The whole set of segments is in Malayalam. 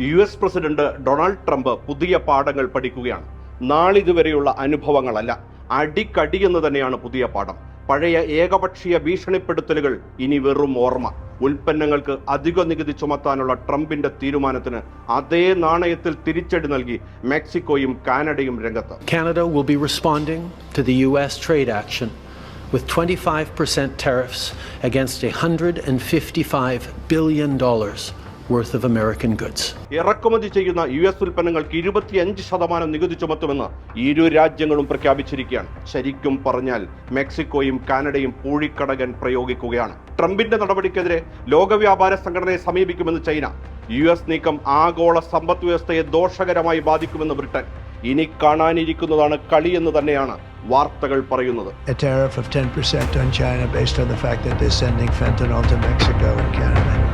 U S president Donald Trump പുതിയ പാഠങ്ങൾ പഠിക്കുകയാണ്. നാളിതുവരെയുള്ള അനുഭവങ്ങളല്ല. അടിക്കടി എന്ന് തന്നെയാണ് പുതിയ പാഠം. പഴയ ഏകപക്ഷീയ ഭീഷണിപ്പെടുത്തലുകൾ ഇനി വെറും ഓർമ്മ. ഉൽപ്പന്നങ്ങൾക്ക് അധിക നികുതി ചുമത്താനുള്ള ട്രംപിന്റെ തീരുമാനത്തിന് അതേ നാണയത്തിൽ തിരിച്ചടി നൽകി മെക്സിക്കോയും കാനഡയും രംഗത്ത്. Canada will be responding to the U.S. trade action with 25% tariffs against $155 billion worth of American goods. ഇറക്കുമതി ചെയ്യുന്ന യു എസ് ഉൽപ്പന്നങ്ങൾക്ക് ഇരുപത്തിയഞ്ച് ശതമാനം നികുതി ചുമത്തുമെന്ന് ഇരു രാജ്യങ്ങളും പ്രഖ്യാപിച്ചിരിക്കുകയാണ്. ശരിക്കും പറഞ്ഞാൽ മെക്സിക്കോയും കാനഡയും പൂഴിക്കടകൻ പ്രയോഗിക്കുകയാണ്. ട്രംപിന്റെ നടപടിക്കെതിരെ ലോകവ്യാപാര സംഘടനയെ സമീപിക്കുമെന്ന് ചൈന. യു എസ് നീക്കം ആഗോള സമ്പദ് വ്യവസ്ഥയെ ദോഷകരമായി ബാധിക്കുമെന്ന് ബ്രിട്ടൻ. ഇനി കാണാനിരിക്കുന്നതാണ് കളിയെന്ന് തന്നെയാണ് വാർത്തകൾ പറയുന്നത്. A tariff of 10% on China based on the fact that they're sending fentanyl to Mexico and Canada.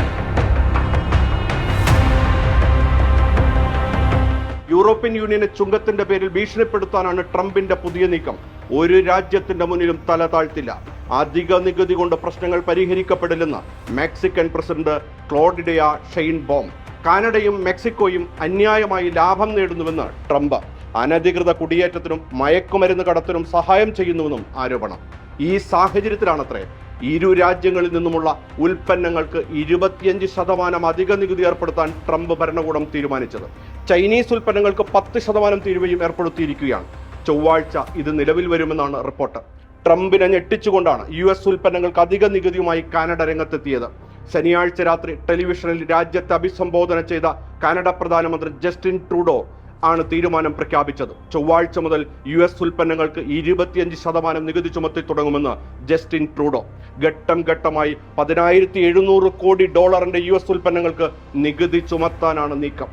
European യൂണിയനെ ചുങ്കത്തിന്റെ പേരിൽ ഭീഷണിപ്പെടുത്താനാണ് ട്രംപിന്റെ പുതിയ നീക്കം. ഒരു രാജ്യത്തിന്റെ മുന്നിലും തല താഴ്ത്തില്ല. അധിക നികുതി കൊണ്ട് പ്രശ്നങ്ങൾ പരിഹരിക്കപ്പെടില്ലെന്ന് Mexican president Claudia Sheinbaum കാനഡയും മെക്സിക്കോയും അന്യായമായി ലാഭം നേടുന്നുവെന്ന് ട്രംപ്. അനധികൃത കുടിയേറ്റത്തിനും മയക്കുമരുന്ന് കടത്തിനും സഹായം ചെയ്യുന്നുവെന്നും ആരോപണം. ഈ സാഹചര്യത്തിലാണത്രേ ഇരു രാജ്യങ്ങളിൽ നിന്നുമുള്ള ഉൽപ്പന്നങ്ങൾക്ക് ഇരുപത്തിയഞ്ച് ശതമാനം അധിക നികുതി ഏർപ്പെടുത്താൻ ട്രംപ് ഭരണകൂടം തീരുമാനിച്ചത്. ചൈനീസ് ഉൽപ്പന്നങ്ങൾക്ക് പത്ത് ശതമാനം തീരുവയും ഏർപ്പെടുത്തിയിരിക്കുകയാണ്. ചൊവ്വാഴ്ച ഇത് നിലവിൽ വരുമെന്നാണ് റിപ്പോർട്ട്. ട്രംപിനെ ഞെട്ടിച്ചുകൊണ്ടാണ് യു എസ് ഉൽപ്പന്നങ്ങൾക്ക് അധിക നികുതിയുമായി കാനഡ രംഗത്തെത്തിയത്. ശനിയാഴ്ച രാത്രി ടെലിവിഷനിൽ രാജ്യത്തെ അഭിസംബോധന ചെയ്ത കാനഡ പ്രധാനമന്ത്രി ജസ്റ്റിൻ ട്രൂഡോ ആണ് തീരുമാനം പ്രഖ്യാപിച്ചത്. ചൊവ്വാഴ്ച മുതൽ യു എസ് ഉൽപ്പന്നങ്ങൾക്ക് ഇരുപത്തിയഞ്ച് ശതമാനം നികുതി ചുമത്തി തുടങ്ങുമെന്ന് ജസ്റ്റിൻ ട്രൂഡോ. ഘട്ടം ഘട്ടമായി പതിനായിരത്തി എഴുന്നൂറ് കോടി ഡോളറിന്റെ യു എസ് ഉൽപ്പന്നങ്ങൾക്ക് നികുതി ചുമത്താനാണ് നീക്കം.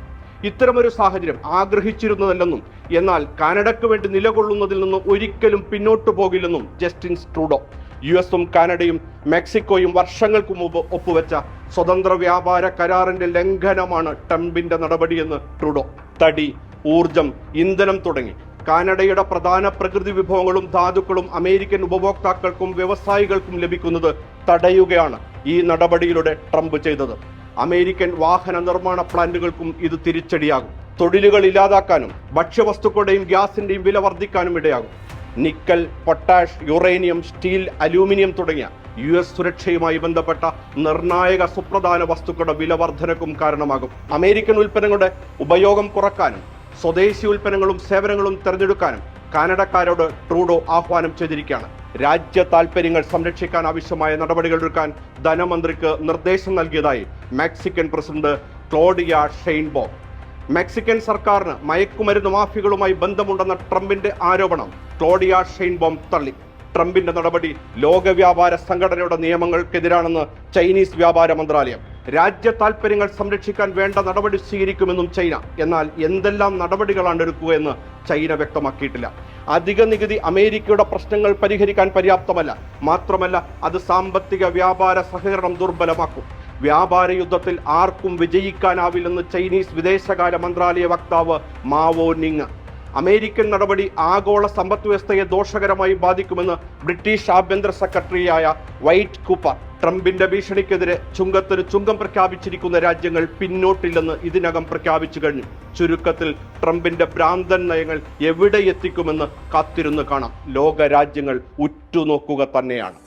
ഇത്തരമൊരു സാഹചര്യം ആഗ്രഹിച്ചിരുന്നതല്ലെന്നും എന്നാൽ കാനഡയ്ക്ക് വേണ്ടി നിലകൊള്ളുന്നതിൽ നിന്ന് ഒരിക്കലും പിന്നോട്ടു പോകില്ലെന്നും ജസ്റ്റിൻ ട്രൂഡോ. യു എസും കാനഡയും മെക്സിക്കോയും വർഷങ്ങൾക്ക് മുമ്പ് ഒപ്പുവെച്ച സ്വതന്ത്ര വ്യാപാര കരാറിന്റെ ലംഘനമാണ് ട്രംപിന്റെ നടപടിയെന്ന് ട്രൂഡോ. തടി ഊർജം ഇന്ധനം തുടങ്ങി. കാനഡയുടെ പ്രധാന പ്രകൃതി വിഭവങ്ങളും ധാതുക്കളും അമേരിക്കൻ ഉപഭോക്താക്കൾക്കും വ്യവസായികൾക്കും ലഭിക്കുന്നത് തടയുകയാണ് ഈ നടപടിയിലൂടെ ട്രംപ് ചെയ്തത്. അമേരിക്കൻ വാഹന നിർമ്മാണ പ്ലാന്റുകൾക്കും ഇത് തിരിച്ചടിയാകും. തൊഴിലുകൾ ഇല്ലാതാക്കാനും ഭക്ഷ്യവസ്തുക്കളുടെയും ഗ്യാസിന്റെയും വില വർദ്ധിക്കാനും ഇടയാകും. Nickel potash uranium steel aluminium തുടങ്ങിയ യു എസ് സുരക്ഷയുമായി ബന്ധപ്പെട്ട നിർണായക സുപ്രധാന വസ്തുക്കളുടെ വില വർധനക്കും കാരണമാകും. അമേരിക്കൻ ഉൽപ്പന്നങ്ങളുടെ ഉപയോഗം കുറക്കാനും സ്വദേശി ഉൽപ്പന്നങ്ങളും സേവനങ്ങളും തിരഞ്ഞെടുക്കാനും കാനഡക്കാരോട് ട്രൂഡോ ആഹ്വാനം ചെയ്തിരിക്കുകയാണ്. രാജ്യ താൽപര്യങ്ങൾ സംരക്ഷിക്കാൻ ആവശ്യമായ നടപടികൾ എടുക്കാൻ ധനമന്ത്രിക്ക് നിർദ്ദേശം നൽകിയതായി Mexican president Claudia Sheinbaum. Mexican സർക്കാരിന് മയക്കുമരുന്ന് മാഫിയകളുമായി ബന്ധമുണ്ടെന്ന ട്രംപിന്റെ ആരോപണം ക്ലോഡിയ ഷെയ്ൻബോം തള്ളി. ട്രംപിന്റെ നടപടി ലോക വ്യാപാര സംഘടനയുടെ നിയമങ്ങൾക്കെതിരാണെന്ന് ചൈനീസ് വ്യാപാര മന്ത്രാലയം. രാജ്യ താൽപ്പര്യങ്ങൾ സംരക്ഷിക്കാൻ വേണ്ട നടപടി സ്വീകരിക്കുമെന്നും ചൈന. എന്നാൽ എന്തെല്ലാം നടപടികളാണ് എടുക്കുകയെന്ന് ചൈന വ്യക്തമാക്കിയിട്ടില്ല. അധിക നികുതി അമേരിക്കയുടെ പ്രശ്നങ്ങൾ പരിഹരിക്കാൻ പര്യാപ്തമല്ല. മാത്രമല്ല അത് സാമ്പത്തിക വ്യാപാര സഹകരണം ദുർബലമാക്കും. വ്യാപാര യുദ്ധത്തിൽ ആർക്കും വിജയിക്കാനാവില്ലെന്ന് ചൈനീസ് വിദേശകാര്യ മന്ത്രാലയ വക്താവ് മാവോ നിങ്. അമേരിക്കൻ നടപടി ആഗോള സമ്പദ്വ്യവസ്ഥയെ ദോഷകരമായി ബാധിക്കുമെന്ന് ബ്രിട്ടീഷ് ആഭ്യന്തര സെക്രട്ടറിയായ വൈറ്റ് കൂപ്പർ ട്രംപിന്റെ ഭീഷണിക്കെതിരെ ചുങ്കത്തിന് ചുങ്കം പ്രഖ്യാപിച്ചിരിക്കുന്ന രാജ്യങ്ങൾ പിന്നോട്ടില്ലെന്ന് ഇതിനകം പ്രഖ്യാപിച്ചു കഴിഞ്ഞു. ചുരുക്കത്തിൽ ട്രംപിന്റെ ഭ്രാന്തൻ നയങ്ങൾ എവിടെ എത്തിക്കുമെന്ന് കാത്തിരുന്ന് കാണാം. ലോക രാജ്യങ്ങൾ ഉറ്റുനോക്കുക തന്നെയാണ്.